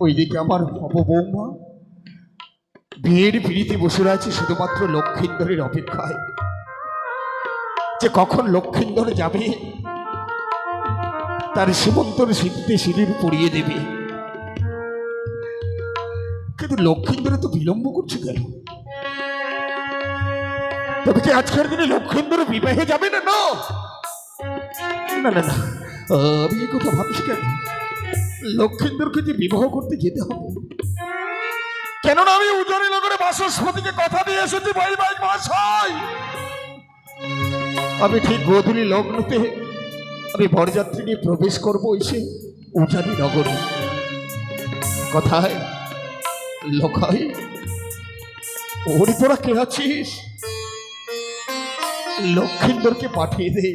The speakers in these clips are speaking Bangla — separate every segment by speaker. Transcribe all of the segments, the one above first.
Speaker 1: ওইদিকে আমার অপবৌমা বিয়ের পিড়িতে বসে রয়েছে শুধুমাত্র লক্ষিন্দরের অপেক্ষায়। যে কখন লক্ষিন্দর যাবে, তার সীমন্তর সিঁড়িতে সিঁড়ির পড়িয়ে দেবে। কিন্তু লক্ষিন্দরে তো বিলম্ব করছে কেন? তবে কি আজকের দিনে লক্ষিন্দর বিবাহে যাবে না না? না না না। আমি কথা ভাবছি কেন? লক্ষিন্দরকে যে বিবাহ করতে যেতে হবে। কেননা আমি উজানি নগরে বাসস্পতিকে কথা দিয়ে এসেছি, ভাই ভাই মাসাই আমি ঠিক গোধূলি লগ্নতে আমি বরযাত্রী নিয়ে প্রবেশ করব এসে উজানি নগরে। কথায়, লোকায়, ওরে তোরা কে আছিস? লক্ষিন্দরকে পাঠিয়ে দে।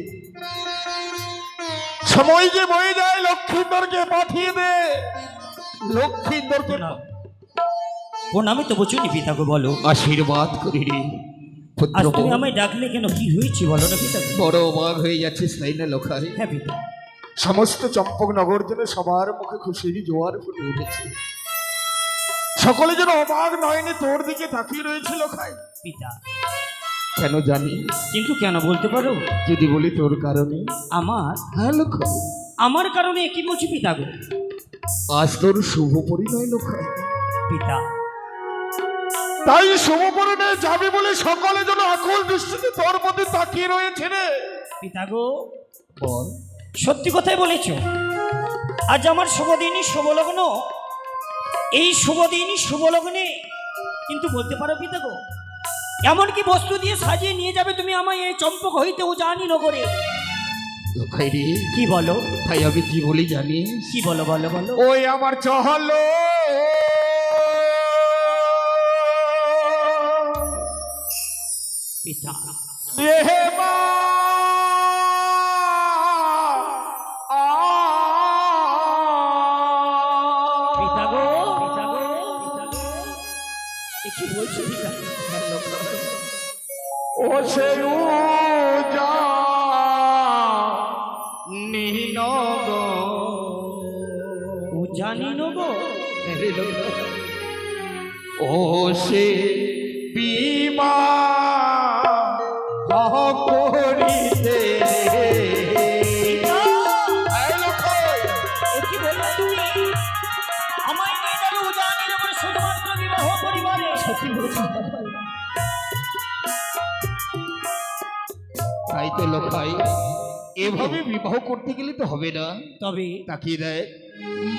Speaker 1: সময় যে বয়ে যায় লক্ষিন্দরকে পাঠিয়ে দে। লক্ষিন্দরকে না।
Speaker 2: আমি তো বুঝুনি পিতাকে বলো।
Speaker 1: আশীর্বাদ করি রে পুত্র
Speaker 2: আজ তুমি আমায় ডাকলে কেন? কি হয়েছে বলো না পিতাকে?
Speaker 1: বড় অবাক হয়ে যাচ্ছিস তাই না লোকায়
Speaker 2: হ্যাঁ পিতা।
Speaker 1: সমস্ত চম্পক নগর যেন সবার মুখে খুশির জোয়ার ফুটে উঠেছে। সকলে যেন অবাক নয়নি তোর দিকে তাকিয়ে রয়েছে লোকায়
Speaker 2: পিতা।
Speaker 1: কেন জানি?
Speaker 2: কিন্তু কেন বলতে পারো?
Speaker 1: যদি বলি তোর কারণে।
Speaker 2: আমার?
Speaker 1: হ্যাঁ লোকায়
Speaker 2: আমার কারণে কি বলছি পিতা গো।
Speaker 1: আজ তোর শুভ পরিণয় লোকায়
Speaker 2: পিতা।
Speaker 1: তাই শুভ পরিণয় যাবে বলে সকলে যেন আকুল দৃষ্টিতে তোর প্রতি তাকিয়ে রয়েছে রে।
Speaker 2: পিতা গো।
Speaker 1: বল।
Speaker 2: সত্যি কথাই বলেছ। আজ আমার শুভদিনই শুভলগ্ন এই শুভদিনই শুভলগ্নে কিন্তু বলতে পারো পিতা গো এমন কি বস্তু দিয়ে সাজিয়ে নিয়ে যাবে তুমি আমায় এই চম্পক হইতেও জানি নগরে।
Speaker 1: লোকাই রে
Speaker 2: কি বলো?
Speaker 1: তাই আমি কি বলি জানিস
Speaker 2: কি বলো বলো বলো?
Speaker 1: ওই আমার চহলো।
Speaker 2: পিতা।
Speaker 1: রেহেমা
Speaker 2: পিতা গো পিতা গো পিতা গো। এ কি বলছো
Speaker 1: ও সে নিনগ
Speaker 2: ও জানি নগো
Speaker 1: ও সে বিমা করিতে। তাই তো লোকাই এভাবে বিবাহ করতে গেলে তো হবে না।
Speaker 2: তবে
Speaker 1: তাকিয়ে দেয়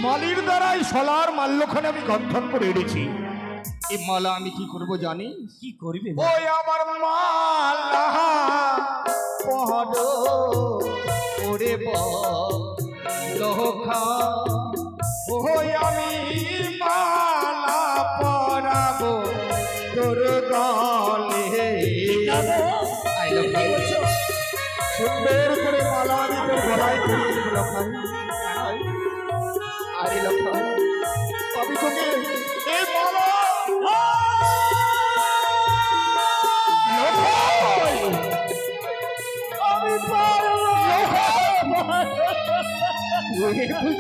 Speaker 1: মালির দ্বারাই সলার মাল্যখানে আমি গন্থন করে এনেছি। এই মালা আমি কি করব জানি
Speaker 2: কি করবে
Speaker 1: ওই আমার মালা। পড়ো ওরে লোখা তুই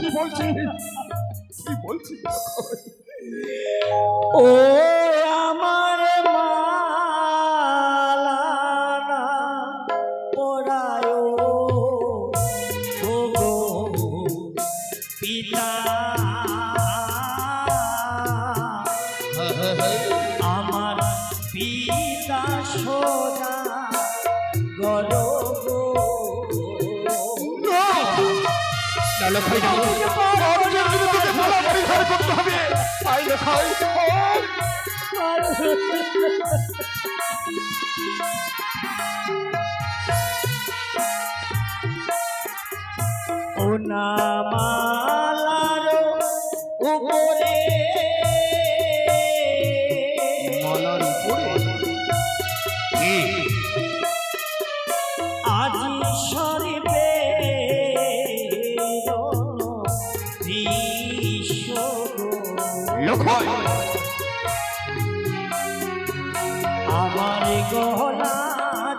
Speaker 2: ও আমার পড়ায় পিতা। ও নামালার
Speaker 1: লখাই
Speaker 2: আমার গহনা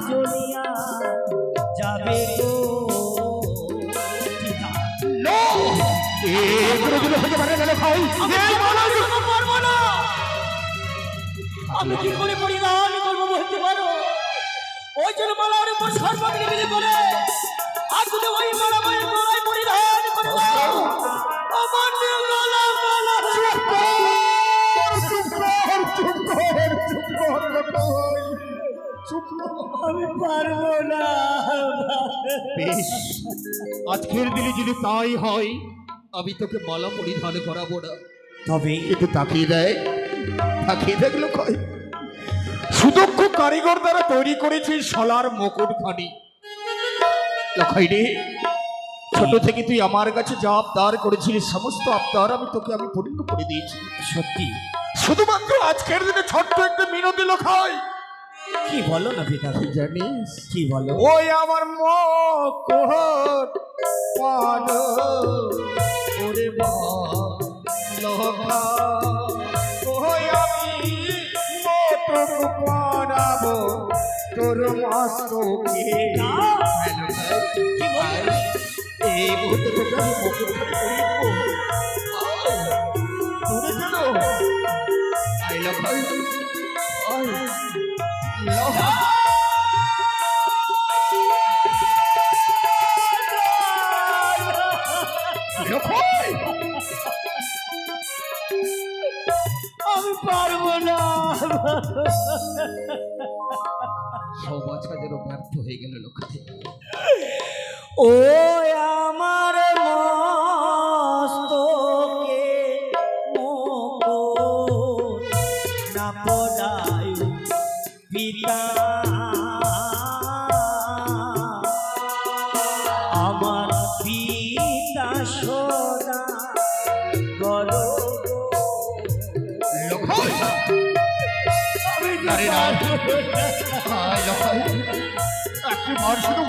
Speaker 2: জ্বলিয়া যাবে গো
Speaker 1: মালা
Speaker 2: আমি কি করে পরিধান করব বলতে পারো? ওই জন্য মালার উপর সর্বাগ্নি করে ওই মালা আমি পারব না
Speaker 1: বেশ আজকের দিনে যদি তাই হয় আমি তোকে মালা পরিধান করাবো না।
Speaker 2: তবে
Speaker 1: কিন্তু তাকিয়ে দেয় তাকিয়ে দেখল কয় সুদক্ষ কারিগর দ্বারা তৈরি করেছে সলার মুকুট খানি লখাই রে ছোট থেকে তুই আমার কাছে যা আবদার করেছিলি সমস্ত আবদার আমি তোকে আমি পূর্ণ করে দিয়েছি।
Speaker 2: সত্যি?
Speaker 1: শুধুমাত্র আজকের দিনে ছোট্ট একটা মিনতি লখাই
Speaker 2: কি বলো না পিতা
Speaker 1: তুই জানিস
Speaker 2: কি বলো?
Speaker 1: ওই আমার মকর পান ওরে লখা ওই আমি তোর মাসকে
Speaker 2: কি বলো?
Speaker 1: এই মকর পানি দূরে চলো। আই লাভ লক্ষই
Speaker 2: আমি পারব না।
Speaker 1: সব আজকা যেন ব্যর্থ হয়ে গেল লক্ষ্যে
Speaker 2: ও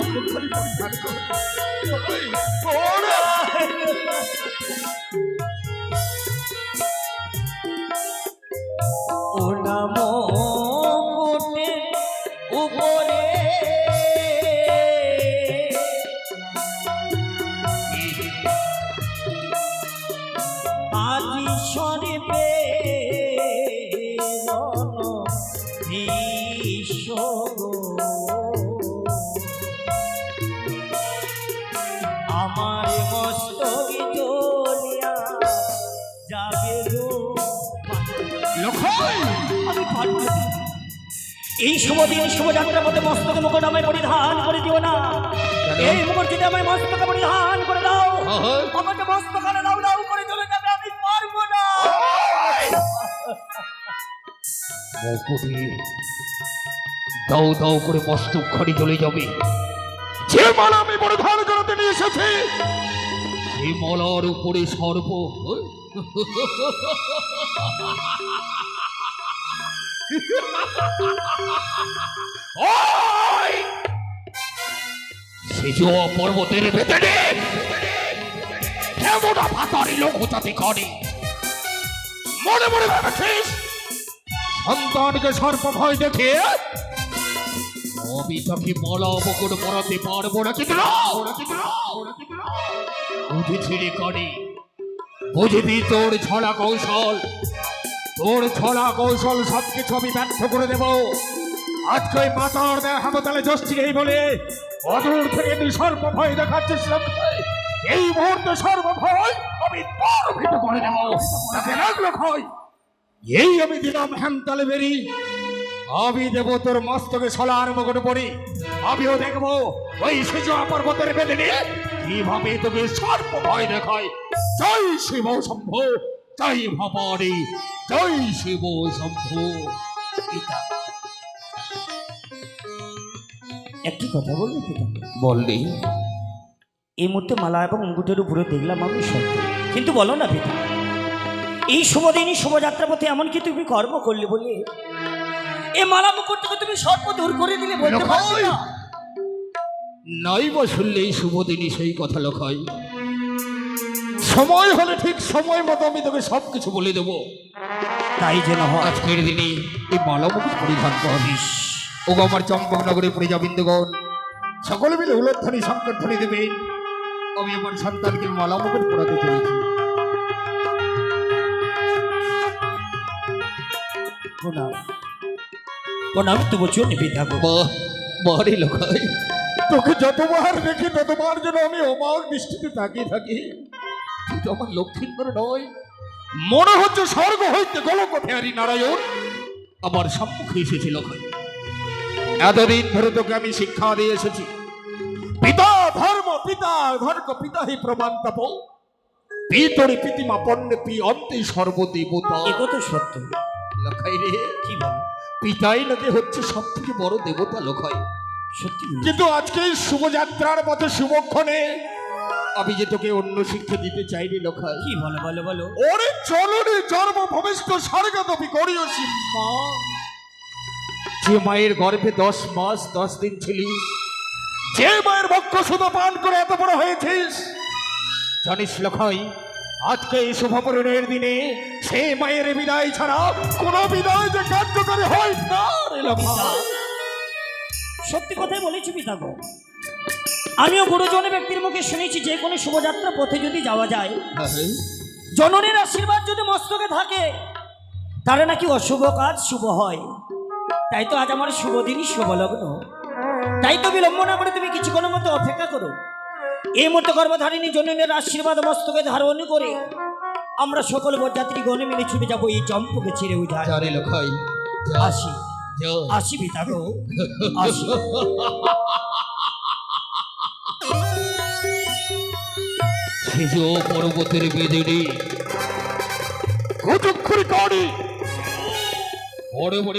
Speaker 1: মুখখানি পরিধান কর। ওরে
Speaker 2: ও নামো এই শুভ দিন শুভযাত্রার মধ্যে মস্তকে মুকুট আমায় পরিধান করে দিও না? এই মুকুট যদি আমায় মস্তকে পরিধান করে দাও।
Speaker 1: হ্যাঁ।
Speaker 2: আমাকে মস্তকানে দাও দাও করে চলে যাবে আমি পারব না।
Speaker 1: মুকুটে দাও দাও করে মস্তক খানি চলে যাবে। যে মালা আমি পরিধান করাতে নিয়ে এসেছি সেই মালার উপরে সর্ব সর্প ওই! সেজোয়া পর্বতের ভেতরে কেমন ভাতারি লোক হতাতে করে। মনে মনে ভেবেছিস? সন্তানকে সর্প ভয় দেখে আমি তাকে মলা বকর পড়াতে পারব না কিন্তু করে? বুঝবি তোর ছড়া কৌশল? তোর ছড়া কৌশল সব কিছু আমি ব্যর্থ করে দেব। আজকে ওই মাতার দেয় হামতালে যষ্টি এই বলে অদূর থেকে তুই সর্ব ভয় দেখাচ্ছিস লক্ষ্যে। এই মুহূর্তে সর্ব ভয় আমি পরভিত করে দেব। লাগল ভয় এই আমি দিলাম হ্যামতালে বেরি। আমি দেব তোর মস্তকে সলার মুকুট পড়ি আমিও দেখব ওই সেজো পর্বতের বেঁধে নিয়ে কীভাবে তোকে সর্প ভয় দেখায়। জয় শিব শম্ভ জয় ভবানী জয় শিব শম্ভ। পিতা।
Speaker 2: একটি কথা বলব পিতা?
Speaker 1: বললি
Speaker 2: এই মুহূর্তে মালা এবং মুকুটের উপরে দেখলাম আমি সত্য। কিন্তু বলো না পিতা এই শুভ দিনই শুভযাত্রা পথে এমন কি তুমি কর্ম করলে বলে এই মালা মুকুট থেকে তুমি সর্প দূর করে দিলে বলতে পারছি না?
Speaker 1: নাই বা শুনলে এই শুভ দিনই সেই কথা লোকাই সময় হলে ঠিক সময় মতো আমি তোকে সব কিছু বলে দেবো।
Speaker 2: তাই যেন
Speaker 1: আজকের দিনে এই মালামুখ পরিধান করিস ও আমার চম্পকনগরে প্রজাবিন্দুগণ সকলে মিলে উলধ্বনি ধরে দেবে। আমি আমার সন্তানকে মালামুকুট পড়াতে চলেছি।
Speaker 2: প্রণাম। প্রণাম তবু
Speaker 1: চুন বিদ্যা লোক তোকে যতবার দেখি ততবার যেন আমি অমার দৃষ্টিতে তাকিয়ে থাকি। তুই তো আমার লক্ষ্মীন্দর নয়। মনে হচ্ছে স্বর্গ হইতে গোলক ফেয়ারি নারায়ণ আমার সম্মুখে এসেছিল এতদিন ধরে তোকে আমি শিক্ষা দিয়ে এসেছি। পিতা ধর্ম পিতা ধর্ম পিতা হি প্রমাণ তপ। পিতরি পিতিমা পণ্যে পি অন্তে সর্বদেবতা
Speaker 2: এ কথা সত্য?
Speaker 1: লখাই রে।
Speaker 2: কি বলো?
Speaker 1: পিতাই নাকি হচ্ছে সব থেকে বড় দেবতা লোকাই
Speaker 2: সত্যি
Speaker 1: কিন্তু আজকে শুভযাত্রার মতো শুভক্ষণে আমি যে তোকে অন্য শিক্ষা দিতে চাইনি লোখাই
Speaker 2: কি বলো বলো বলো?
Speaker 1: ওরে চলনে জন্ম ভবিষ্য স্বর্গতপি করিও মা যে মায়ের গর্ভে দশ মাস দশ দিন ছিলি। যে মায়ের বক্ষ শুধু পান করে এত বড় হয়েছিস? জানিস লখাই আজকে এই শুভপূরণের দিনে সে মায়ের বিদায় ছাড়া কোনো বিদায় যে কার্যকরী হয় না রে লখাই
Speaker 2: সত্যি কথাই বলেছি পিতা গো আমিও গুরুজন ব্যক্তির মুখে শুনেছি যে কোনো শুভযাত্রা পথে যদি যাওয়া যায় জননীর আশীর্বাদ যদি মস্তকে থাকে তাহলে নাকি অশুভ কাজ শুভ হয়। তাই তো আজ আমার শুভ দিনই শুভ লগ্ন। তাই তো বিলম্ব না করে তুমি কিছু কিছুক্ষণের মধ্যে অপেক্ষা করো। এই মুহূর্তে গর্ভধারিণী জননীর আশীর্বাদ মস্তকে ধারণ করে আমরা সকল বরযাত্রী গণে মিলে ছুটে যাব এই চম্পকে ছেড়ে
Speaker 1: লখাই
Speaker 2: আসি। আসি পিতা গো। আসি।
Speaker 1: সেজ পর্বতের বেদিনী কতক্ষণ কারি বড় বড়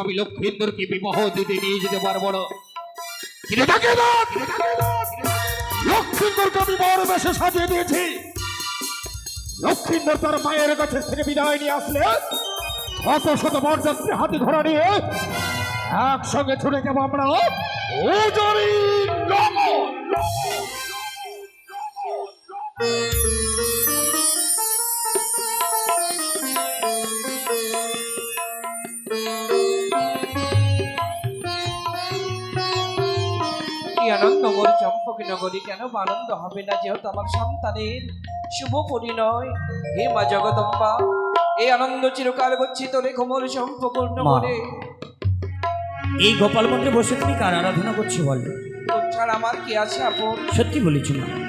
Speaker 1: আমি লক্ষ্মীন্দরকে বিবাহ দিতে নিয়ে যেতে পারব না। লক্ষ্মীন্দরকে আমি বড় বেশে সাজিয়ে দিয়েছি। লক্ষ্মীন্দর তার মায়ের কাছে থেকে বিদায় নিয়ে আসলে শত শত বরযাত্রী হাতে ঘোড়া নিয়ে একসঙ্গে ছুটে যাব আমরা। ওজরি নগর
Speaker 3: কি আনন্দ মোর চম্পক নগরী কেন আনন্দ হবে না যেহেতু আমার সন্তানের শুভ পরিণয়? হে মা জগদম্বা এই আনন্দ চিরকাল গচ্ছিত তোরে কোমল সম্পূর্ণ। মনে।
Speaker 2: এই গোপাল মন্দিরে বসে তুমি কার আরাধনা করছ বল?
Speaker 3: তোর ছাড়া আমার কি আছে আপন?
Speaker 2: সত্যি বলেছি মা।